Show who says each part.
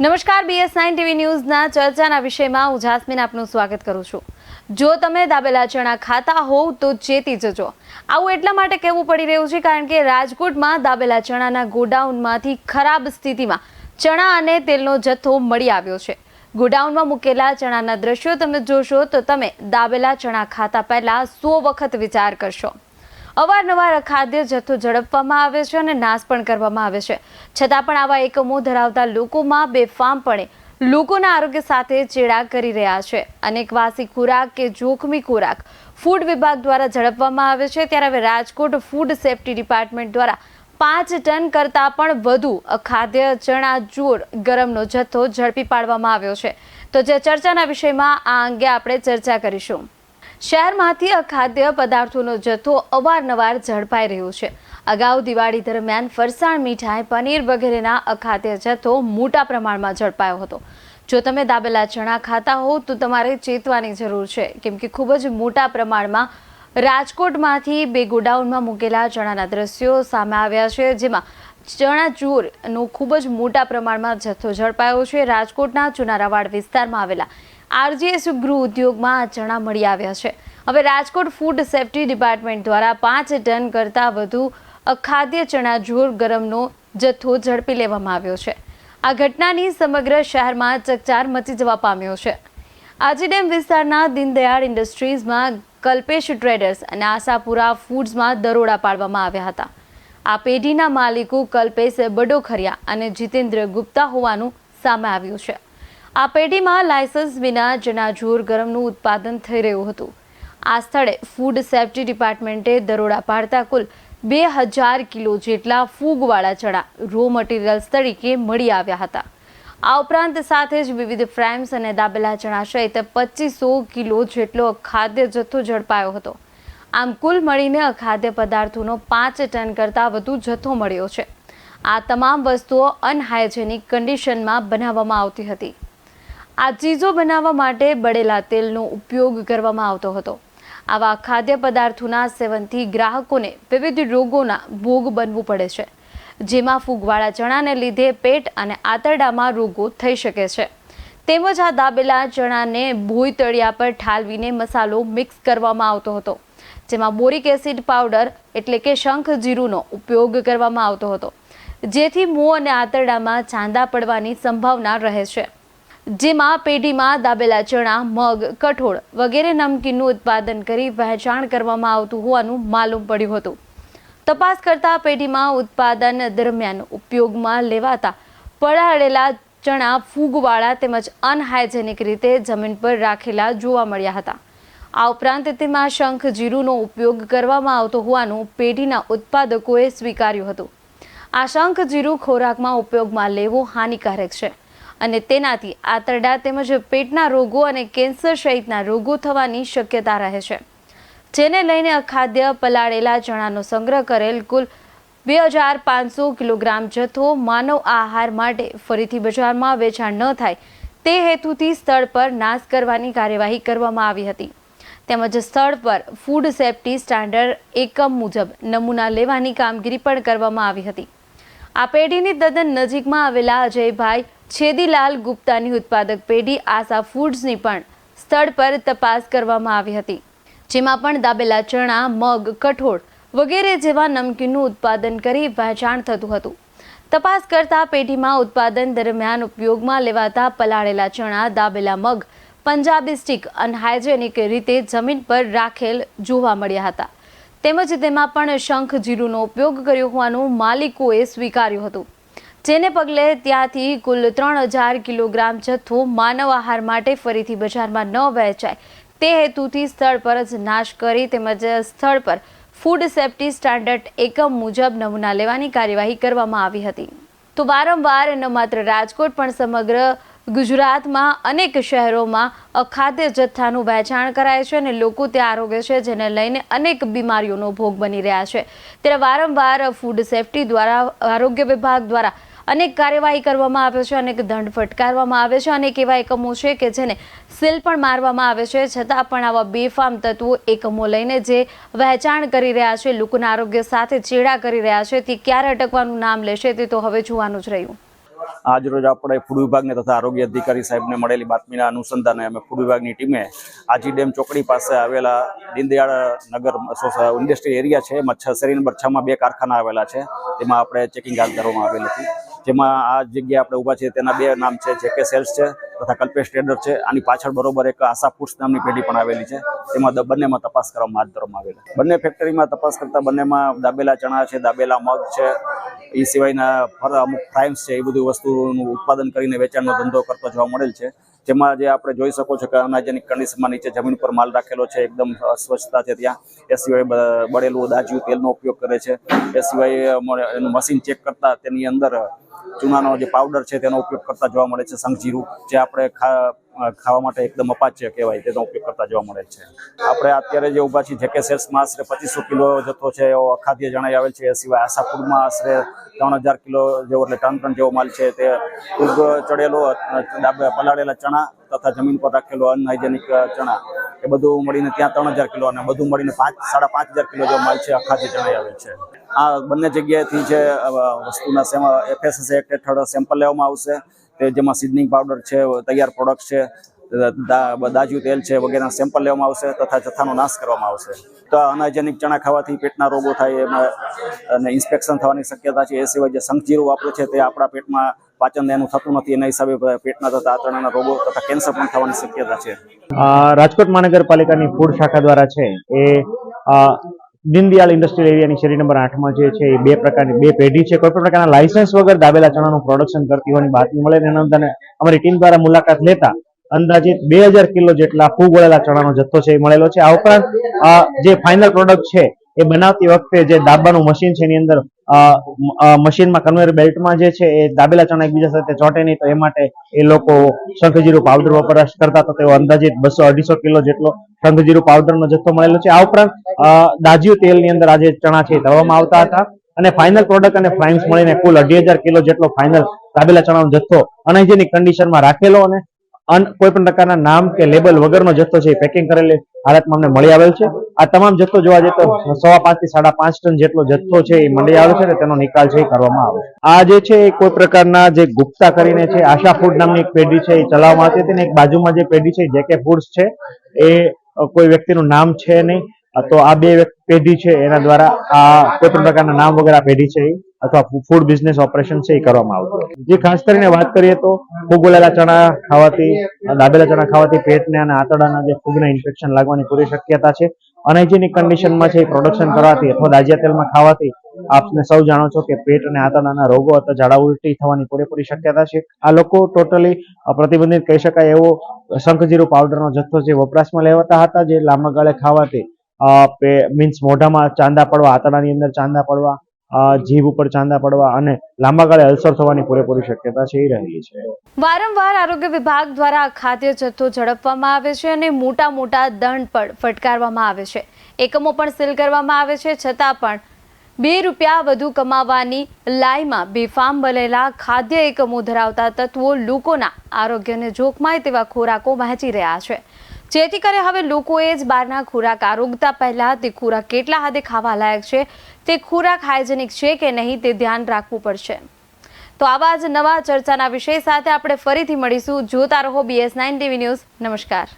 Speaker 1: નમસ્કાર BS nine TV ન્યૂઝના ચર્ચાના વિષયમાં હું જાસ્મીન આપનું સ્વાગત કરું છું. જો તમે દાબેલા ચણા ખાતા હોવ તો ચેતી જજો. આવું એટલા માટે કહેવું પડી રહ્યું છે કારણ કે રાજકોટમાં દાબેલા ચણાના ગોડાઉનમાંથી ખરાબ સ્થિતિમાં ચણા અને તેલનો જથ્થો મળી આવ્યો છે. ગોડાઉનમાં મૂકેલા ચણાના દ્રશ્યો તમે જોશો તો તમે દાબેલા ચણા ખાતા પહેલાં સો વખત વિચાર કરશો. અવારનવાર અખાદ્ય જથ્થો ઝડપવામાં આવે છે અને નાશ પણ કરવામાં આવે છે. છતાં પણ આવા એકમો ધરાવતા લોકોમાં બેફામપણે લોકોના આરોગ્ય સાથે ચેડા કરી રહ્યા છે. અનેક વાસી ખોરાક કે જોખમી ખોરાક ફૂડ વિભાગ દ્વારા ઝડપવામાં આવે છે. ત્યારે હવે રાજકોટ ફૂડ સેફટી ડિપાર્ટમેન્ટ દ્વારા પાંચ ટન કરતાં પણ વધુ ખાદ્ય ચણા જોડ ગરમનો જથ્થો ઝડપી પાડવામાં આવ્યો છે. તો જે ચર્ચાના વિષયમાં આ અંગે આપણે ચર્ચા કરીશું. શહેરમાંથી અખાદ્ય પદાર્થોનો જથ્થો અવારનવાર ઝડપાઈ રહ્યો છે. અગાઉ દિવાળી દરમિયાન ફરસાણ, મીઠાઈ, પનીર વગેરેના અખાદ્ય જથ્થો મોટા પ્રમાણમાં ઝડપાયો હતો. જો તમે દાબેલા ચણા ખાતા હો, તો તમારે ચેતવાની જરૂર છે, કેમ કે ખૂબ જ મોટા પ્રમાણમાં રાજકોટમાંથી બે ગોડાઉનમાં મૂકેલા ચણાના દ્રશ્યો સામે આવ્યા છે, જેમાં ચણા ચૂરનો ખૂબ જ મોટા પ્રમાણમાં જથ્થો ઝડપાયો છે. રાજકોટના ચુનારાવાડ વિસ્તારમાં આવેલા આરજીએસ ગૃહ ઉદ્યોગમાં ચણા મળી આવ્યા છે. હવે રાજકોટ ફૂડ સેફ્ટી ડિપાર્ટમેન્ટ દ્વારા પાંચ ટન કરતાં વધુ અખાદ્ય ચણા જોર ગરમનો જથ્થો ઝડપી લેવામાં આવ્યો છે. આ ઘટનાની સમગ્ર શહેરમાં ચકચાર મચી જવા પામ્યો છે. આજીડેમ વિસ્તારના દીનદયાળ ઇન્ડસ્ટ્રીઝમાં કલ્પેશ ટ્રેડર્સ અને આશાપુરા ફૂડ્સમાં દરોડા પાડવામાં આવ્યા હતા. આ પેઢીના માલિકો કલ્પેશ બડોખરિયા અને જીતેન્દ્ર ગુપ્તા હોવાનું સામે આવ્યું છે. આ પેઢીમાં લાયસન્સ વિના ચણાજોર ગરમનું ઉત્પાદન થઈ રહ્યું હતું. આ સ્થળે ફૂડ સેફ્ટી ડિપાર્ટમેન્ટે દરોડા પાડતા કુલ બે હજાર કિલો જેટલા ફૂગવાળા ચણા રો મટીરિયલ્સ તરીકે મળી આવ્યા હતા. આ ઉપરાંત સાથે જ વિવિધ ફ્રેમ્સ અને દાબેલા ચણા સહિત પચીસો કિલો જેટલો ખાદ્ય જથ્થો ઝડપાયો હતો. આમ કુલ મળીને અખાદ્ય પદાર્થોનો પાંચ ટન કરતાં વધુ જથ્થો મળ્યો છે. આ તમામ વસ્તુઓ અનહાઇજેનિક કન્ડિશનમાં બનાવવામાં આવતી હતી. આ ચીજો બનાવવા માટે બળેલા તેલનો ઉપયોગ કરવામાં આવતો હતો. આવા ખાદ્ય પદાર્થોના સેવનથી ગ્રાહકોને વિવિધ રોગોના ભોગ બનવું પડે છે, જેમાં ફૂગવાળા ચણાને લીધે પેટ અને આંતરડામાં રોગો થઈ શકે છે. તેમજ આ દાબેલા ચણાને ભોય તળિયા પર ઠાલવીને મસાલો મિક્સ કરવામાં આવતો હતો, જેમાં બોરિક એસિડ પાવડર એટલે કે શંખ જીરુંનો ઉપયોગ કરવામાં આવતો હતો, જેથી મોં અને આંતરડામાં ચાંદા પડવાની સંભાવના રહે છે. જેમાં પેઢીમાં દાબેલા ચણા, મગ, કઠોળ વગેરે નમકીનનું ઉત્પાદન કરી વહેંચાણ કરવામાં આવતું હોવાનું માલુમ પડ્યું હતું. તપાસ કરતા પેઢીમાં ઉત્પાદન દરમિયાન ઉપયોગમાં લેવાતા પડાળેલા ચણા ફૂગવાળા તેમજ અનહાઇજેનિક રીતે જમીન પર રાખેલા જોવા મળ્યા હતા. આ ઉપરાંત તેમાં શંખ જીરુનો ઉપયોગ કરવામાં આવતો હોવાનું પેઢીના ઉત્પાદકોએ સ્વીકાર્યું હતું. આ શંખ જીરું ખોરાકમાં ઉપયોગમાં લેવું હાનિકારક છે. અને તેનાથી આંતરડા તેમજ પેટના રોગો અને કેન્સર સહિતના રોગો થવાની શક્યતા રહે છે. જેને લઈને અખાદ્ય પલાળેલા ચણાનો સંગ્રહ કરેલ કુલ બે હજાર પાંચસો કિલોગ્રામ જથ્થો માનવ આહાર માટે ફરીથી બજારમાં વેચાણ ન થાય તે હેતુથી સ્થળ પર નાશ કરવાની કાર્યવાહી કરવામાં આવી હતી. તેમજ સ્થળ પર ફૂડ સેફ્ટી સ્ટાન્ડર્ડ એકમ મુજબ નમૂના લેવાની કામગીરી પણ કરવામાં આવી હતી. આ પેઢીની તદ્દન નજીકમાં આવેલા અજયભાઈ છેદીલાલ ગુપ્તાની ઉત્પાદક પેઢી આશા ફૂડ્સની પણ સ્થળ પર તપાસ કરવામાં આવી હતી, જેમાં પણ દાબેલા ચણા, મગ, કઠોળ વગેરે જેવા નમકીનનું ઉત્પાદન કરી વહેંચાણ થતું હતું. તપાસ કરતા પેઢીમાં ઉત્પાદન દરમિયાન ઉપયોગમાં લેવાતા પલાળેલા ચણા, દાબેલા મગ, પંજાબી સ્ટીક, અનહાઇજેનિક રીતે જમીન પર રાખેલ જોવા મળ્યા હતા. તેમજ તેમાં પણ શંખ જીરુનો ઉપયોગ કર્યો હોવાનું માલિકોએ સ્વીકાર્યું હતું. જેને પગલે ત્યાંથી કુલ ત્રણ હજાર કિલોગ્રામ જથ્થો માનવ આહાર માટે ફરીથી બજારમાં ન વહેંચાય. તે હેતુથી સ્થળ પર જ નાશ કરી તેમજ સ્થળ પર ફૂડ સેફ્ટી સ્ટાન્ડર્ડ એકમ મુજબ નમૂના લેવાની કાર્યવાહી કરવામાં આવી હતી. તો વારંવાર ન માત્ર રાજકોટ પણ સમગ્ર ગુજરાતમાં અનેક શહેરોમાં અખાદ્ય જથ્થાનું વહેંચાણ કરાય છે અને લોકો તે આરોગ્ય છે, જેને લઈને અનેક બીમારીઓનો ભોગ બની રહ્યા છે. ત્યારે વારંવાર ફૂડ સેફ્ટી દ્વારા, આરોગ્ય વિભાગ દ્વારા અનેક કાર્યવાહી કરવામાં આવે છે, અનેક દંડ ફટકારવામાં આવે છે, અનેક એવા એકમો છે કે જેને સીલ પણ મારવામાં આવે છે. છતાં પણ આવા બેફામ તત્વો એકમો લઈને જે વહેંચાણ કરી રહ્યા છે, લોકોના આરોગ્ય સાથે ચેડા કરી રહ્યા છે, તે ક્યારે અટકવાનું નામ લેશે તે તો હવે જોવાનું જ રહ્યું.
Speaker 2: આજરોજ આપણે ફૂડ વિભાગને તથા આરોગ્ય અધિકારી સાહેબને મળેલી બાતમીના અનુસંધાને અમે ફૂડ વિભાગની ટીમે આજી ડેમ ચોકડી પાસે આવેલા દીનદયાળ નગર ઇન્ડસ્ટ્રીયલ એરિયા છે એમાં છ શેરી નંબર છમાં બે કારખાના આવેલા છે. તેમાં આપણે ચેકિંગ હાથ ધરવામાં આવેલ હતી. જેમાં આ જગ્યા આપણે ઊભા છે તેના બે નામ છે જેકે સેલ્સ છે તથા કલ્પેશ ટ્રેડર છે. આની પાછળ બરોબર એક આશા ફૂડ્સ નામની પેઢી પણ આવેલી છે. તેમાં બંનેમાં તપાસ કરવામાં હાથ ધરવામાં આવેલા બંને ફેક્ટરીમાં તપાસ કરતા બંનેમાં દાબેલા ચણા છે, દાબેલા મગ છે. એ સિવાયના અમુક ફ્રાઇમ્સ છે, એ બધી વસ્તુનું ઉત્પાદન કરીને વેચાણનો ધંધો કરતો જોવા મળેલ છે. જેમાં જે આપણે જોઈ શકો છો કે અનાજની કન્ડિશનમાં નીચે જમીન પર માલ રાખેલો છે, એકદમ સ્વચ્છતા છે ત્યાં. એ સિવાય બળેલું દાજ્યું તેલનો ઉપયોગ કરે છે. એ સિવાય એનું મશીન ચેક કરતા તેની અંદર ચૂનાનો જે પાવડર છે તેનો ઉપયોગ કરતા જોવા મળે છે. સંગજીરું જે આપણે ખાવા માટે એકદમ અપાચ્ય કહેવાય, તેનો ઉપયોગ કરતા જોવા મળે છે. આપણે અત્યારે જે ઊભા છીએ, જેકે સેલ્સમાં આશરે પચીસો કિલો જથ્થો છે, એવો અખાદ્ય જણાઈ આવેલ છે. એ સિવાય આશાપુરમાં આશરે ત્રણ હજાર કિલો જેવો એટલે ટન ટન જેવો માલ છે. તે ચડેલો પલાળેલા ચણા તથા જમીન પર રાખેલો અનહાઇજેનિક ચણા. એ બધું મળીને ત્યાં ત્રણ હજાર કિલો અને બધું મળીને પાંચ, સાડા પાંચ હજાર કિલો જેવો માલ છે આખાથી જણાઈ આવે છે. આ બંને જગ્યાએથી જે વસ્તુના સેમ એફએસએસ એક્ટ હેઠળ સેમ્પલ લેવામાં આવશે, તે જેમાં સિઝનિંગ પાવડર છે, તૈયાર પ્રોડક્ટ છે દાજ્યું તેલ છે વગેરેના સેમ્પલ લેવામાં આવશે તથા જથ્થાનો નાશ કરવામાં આવશે. તો અનાજનિક ચણા ખાવાથી પેટના રોગો થાય એમાં, અને ઇન્સ્પેક્શન થવાની શક્યતા છે, એ સિવાય જે શંખજીરું વાપરે છે તે આપણા પેટમાં પાચન એનું થતું નથી. એના હિસાબે પેટના તથા આંતરડાના રોગો તથા કેન્સર પણ થવાની શક્યતા છે.
Speaker 3: રાજકોટ મહાનગરપાલિકાની ફૂડ શાખા દ્વારા છે એ અ, દીનદયાળ ઇન્ડસ્ટ્રીયલ એરિયાની શેરી નંબર આઠમાં જે છે એ બે પ્રકારની બે પેઢી છે. કોઈ પણ પ્રકારના લાયસન્સ વગર દાબેલા ચણાનું પ્રોડક્શન કરતી હોવાની બાતમી મળે તેના અંદર અમારી ટીમ દ્વારા મુલાકાત લેતા અંદાજિત બે હજાર કિલો જેટલા ફૂગ વળેલા ચણાનો જથ્થો છે એ મળેલો છે. આ ઉપરાંત જે ફાઇનલ પ્રોડક્ટ છે એ બનાવતી વખતે જે દાબાનું મશીન છે એની અંદર મશીનમાં કન્વેયર બેલ્ટમાં જે છે એ દાબેલા ચણા એકબીજા સાથે ચોંટે નહીં, તો એ માટે એ લોકો શંખજીરું પાવડર વપરાશ કરતા તો તેઓ અંદાજિત બસો અઢીસો કિલો જેટલો શંખજીરું પાવડરનો જથ્થો મળેલો છે. આ ઉપરાંત દાજ્યું તેલની અંદર આજે ચણા છે ધવામાં આવતા હતા. અને ફાઇનલ પ્રોડક્ટ અને ફ્રાઇમ્સ મળીને કુલ અઢી કિલો જેટલો ફાઇનલ દાબેલા ચણાનો જથ્થો અનહાઇજેનિક કન્ડિશનમાં રાખેલો અને અન કોઈ પણ પ્રકારના નામ કે લેબલ વગરનો જથ્થો છે એ પેકિંગ કરેલી, હાલતમાં અમને મળી આવેલ છે. આ તમામ જથ્થો જોવા જઈએ તો સવા પાંચથી સાડા પાંચ ટન જેટલો જથ્થો છે એ મળી આવે છે અને તેનો નિકાલ છે એ કરવામાં આવે છે. આ જે છે એ કોઈ પ્રકારના જે ગુપ્તા કરીને છે, આશા ફૂડ નામની એક પેઢી છે એ ચલાવવામાં આવતી હતી અને એક બાજુમાં જે પેઢી છે જેકે ફૂડ્સ છે, એ કોઈ વ્યક્તિનું નામ છે નહીં. તો આ બે પેઢી છે એના દ્વારા આ કોઈ પણ પ્રકારના નામ વગર આ પેઢી છે એ અથવા ફૂડ બિઝનેસ ઓપરેશન છે એ કરવામાં આવતું જે ખાસ કરીને વાત કરીએ તો ફૂગોલેલા ચણા ખાવાથી, દાબેલા ચણા ખાવાથી પેટને અને આંતરડાના જે ફૂગના ઇન્ફેક્શન લાગવાની પૂરી શક્યતા છે. અનહાઇજેનિક કન્ડિશનમાં છે એ પ્રોડક્શન કરવાથી અથવા દાજિયા તેલમાં ખાવાથી આપને સૌ જાણો છો કે પેટ અને આંતરડાના રોગો અથવા ઝાડા ઉલટી થવાની પૂરેપૂરી શક્યતા છે. આ લોકો ટોટલી પ્રતિબંધિત કહી શકાય એવો શંખજીરું પાવડરનો જથ્થો જે વપરાશમાં લેવાતા હતા, જે લાંબા ગાળે ખાવાથી મીન્સ મોઢામાં ચાંદા પડવા, આંતરડાની અંદર ચાંદા પડવા જીભ ઉપર ચાંદા પડવા અને લાંબા ગાળે અલ્સર થવાની પૂરેપૂરી શક્યતા છે રહેલી છે.
Speaker 1: વારંવાર આરોગ્ય વિભાગ દ્વારા ખાદ્ય જથ્થો ઝડપવામાં આવે છે અને મોટા મોટા દંડ પણ ફટકારવામાં આવે છે. એકમો પણ સીલ કરવામાં આવે છે, છતાં પણ બે રૂપિયા વધુ કમાવાની લાઈમાં બેફામ બનેલા ખાદ્ય એકમો ધરાવતા તત્વો લોકોના આરોગ્યને જોખમાય તેવા ખોરાકો વહેંચી રહ્યા છે. જેથી કરે હવે લોકોએ જ બહારના ખોરાક આરોગતા પહેલા તે ખોરાક કેટલા હદે ખાવા લાયક છે તે ખોરાક હાઇજેનિક છે કે નહીં તે ધ્યાન રાખવું પડશે. તો આવા જ નવા ચર્ચાના વિષય સાથે આપણે ફરીથી મળીશું. જોતા રહો બીએસ નાઇન ટીવી ન્યૂઝ નમસ્કાર.